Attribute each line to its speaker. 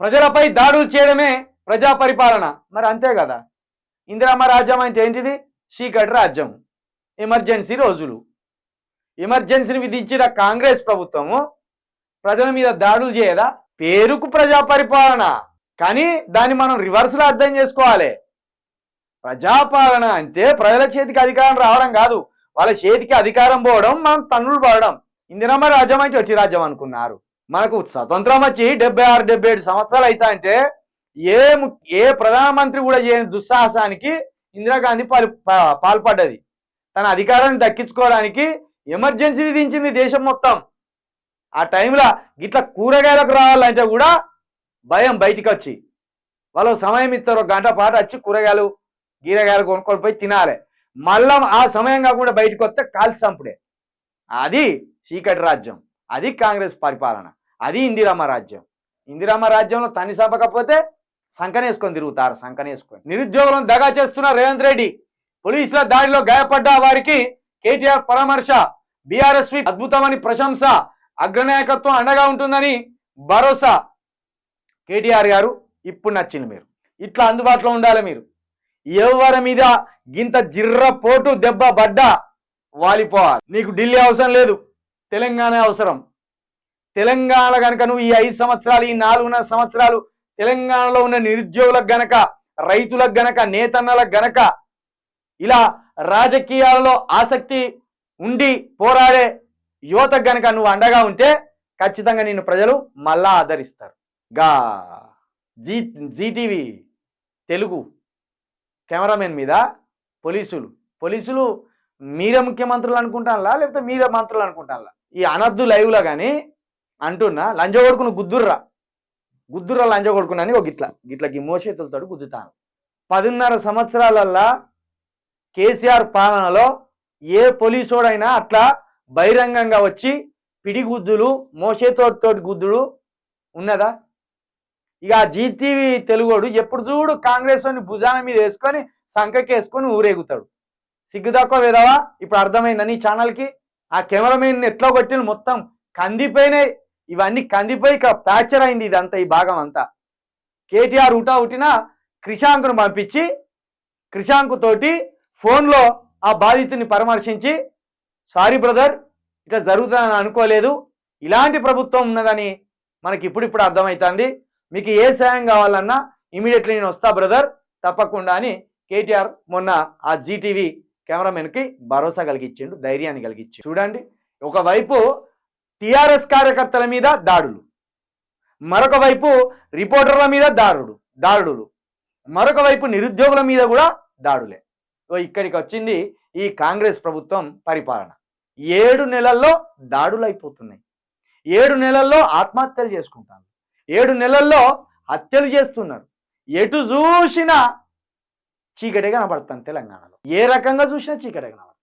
Speaker 1: ప్రజలపై దాడులు చేయడమే ప్రజా పరిపాలన. మరి అంతే కదా? ఇందిరామ రాజ్యం అంటే ఏంటిది? చీకటి రాజ్యం. ఎమర్జెన్సీ రోజులు. ఎమర్జెన్సీని విధించిన కాంగ్రెస్ ప్రభుత్వము ప్రజల మీద దాడులు చేయదా? పేరుకు ప్రజా పరిపాలన. కానీ దాన్ని మనం రివర్స్లో అర్థం చేసుకోవాలి. ప్రజాపాలన అంటే ప్రజల చేతికి అధికారం రావడం కాదు. వాళ్ళ చేతికి అధికారం పోవడం మనం తన్నులు పడడం. ఇందిరమ్మ రాజ్యం అంటే వచ్చి రాజ్యం అనుకున్నారు. మనకు స్వతంత్రం వచ్చి డెబ్బై ఆరు డెబ్బై ఏడు సంవత్సరాలు అవుతాయంటే ఏ ఏ ప్రధానమంత్రి కూడా చేయని దుస్సాహసానికి ఇందిరాగాంధీ పాలు పాల్పడ్డది. తన అధికారాన్ని దక్కించుకోవడానికి ఎమర్జెన్సీ విధించింది దేశం మొత్తం. ఆ టైంలో గిట్ల కూరగాయలకు రావాలంటే కూడా భయం బయటికి వచ్చి వాళ్ళు సమయం ఇస్తారు ఒక గంట పాటు వచ్చి కూరగాయలు గీరగాయలు కొనుక్కొని పోయి తినాలి. మళ్ళా ఆ సమయం కాకుండా బయటకు వస్తే కాల్చి చంపుడే. అది చీకటి రాజ్యం. అది కాంగ్రెస్ పరిపాలన అది ఇందిరామ రాజ్యం. ఇందిరామ రాజ్యంలో తని సభకపోతే సంకనేసుకొని తిరుగుతారు సంకనేసుకొని. నిరుద్యోగులను దగా చేస్తున్న రేవంత్ రెడ్డి పోలీసుల దాడిలో గాయపడ్డ వారికి కేటీఆర్ పరామర్శ బీఆర్ఎస్వి అద్భుతమని ప్రశంస అగ్రనాయకత్వం అండగా ఉంటుందని భరోసా కేటీఆర్ గారు ఇప్పుడు నచ్చింది మీరు. ఇట్లా అందుబాటులో ఉండాలి మీరు. ఎవరి మీద గింత జిర్ర పోటు దెబ్బ పడ్డా వాలిపోవాలి. నీకు ఢిల్లీ అవసరం లేదు. తెలంగాణ అవసరం. తెలంగాణ కనుక నువ్వు ఈ ఐదు సంవత్సరాలు ఈ నాలుగున్నర సంవత్సరాలు తెలంగాణలో ఉన్న నిరుద్యోగులకు గనక రైతులకు గనక నేతన్నలకు గనక ఇలా రాజకీయాలలో ఆసక్తి ఉండి పోరాడే యువతకు గనక నువ్వు అండగా ఉంటే ఖచ్చితంగా నిన్ను ప్రజలు మళ్ళా ఆదరిస్తారు. గా జీ జీటీవీ తెలుగు కెమెరామెన్ మీద పోలీసులు పోలీసులు మీరే ముఖ్యమంత్రులు అనుకుంటానులా? లేకపోతే మీరే మంత్రులు అనుకుంటానులా? ఈ అనద్దు లైవ్లో కానీ అంటున్నా లంజ కొడుకును గుద్దుర్రా. గుద్దుర్రా లంజ కొడుకునని ఒక గిట్ల ఈ మోచేతులతో గుద్దుతాను. పదిన్నర సంవత్సరాలల్లా కేసీఆర్ పాలనలో ఏ పోలీసోడైనా అట్లా బహిరంగంగా వచ్చి పిడిగుద్దులు మోసేతోటి గుద్దులు ఉన్నదా? ఇక జీటీవీ తెలుగోడు ఎప్పుడు చూడు కాంగ్రెస్ వాడిని భుజాన మీద వేసుకొని సంఖకేసుకొని ఊరేగుతాడు. సిగ్గు తక్కువ వేదావా? ఇప్పుడు అర్థమైందని ఛానల్కి? ఆ కెమెరామెన్ ఎట్లా కొట్టిన మొత్తం? కందిపోయినాయి. ఇవన్నీ కందిపోయి ఇక ఫ్రాక్చర్ అయింది ఇదంతా ఈ భాగం అంతా. కేటీఆర్ ఉటా ఉటిన క్రిషాంకును పంపించి క్రిషాంకు తోటి ఫోన్లో ఆ బాధితుని పరామర్శించి సారీ బ్రదర్ ఇట్లా జరుగుతుందని అనుకోలేదు. ఇలాంటి ప్రభుత్వం ఉన్నదని మనకి ఇప్పుడిప్పుడు అర్థమవుతుంది మీకు ఏ సాయం కావాలన్నా ఇమీడియట్లీ నేను వస్తా బ్రదర్ తప్పకుండా అని కేటీఆర్ మొన్న ఆ జీటీవీ కెమెరామెన్కి భరోసా కలిగించిండు ధైర్యాన్ని కలిగించిండు చూడండి ఒకవైపు టీఆర్ఎస్ కార్యకర్తల మీద దాడులు మరొక వైపు రిపోర్టర్ల మీద దారుడు దాడులు మరొక వైపు నిరుద్యోగుల మీద కూడా దాడులే. సో ఇక్కడికి వచ్చింది ఈ కాంగ్రెస్ ప్రభుత్వం పరిపాలన. ఏడు నెలల్లో దాడులు అయిపోతున్నాయి. ఏడు నెలల్లో ఆత్మహత్యలు చేసుకుంటాను ఏడు నెలల్లో హత్యలు చేస్తున్నారు. ఎటు చూసినా చీకటే కనబడుతుంది తెలంగాణలో. ఏ రకంగా చూసినా చీకటే కనబడుతుంది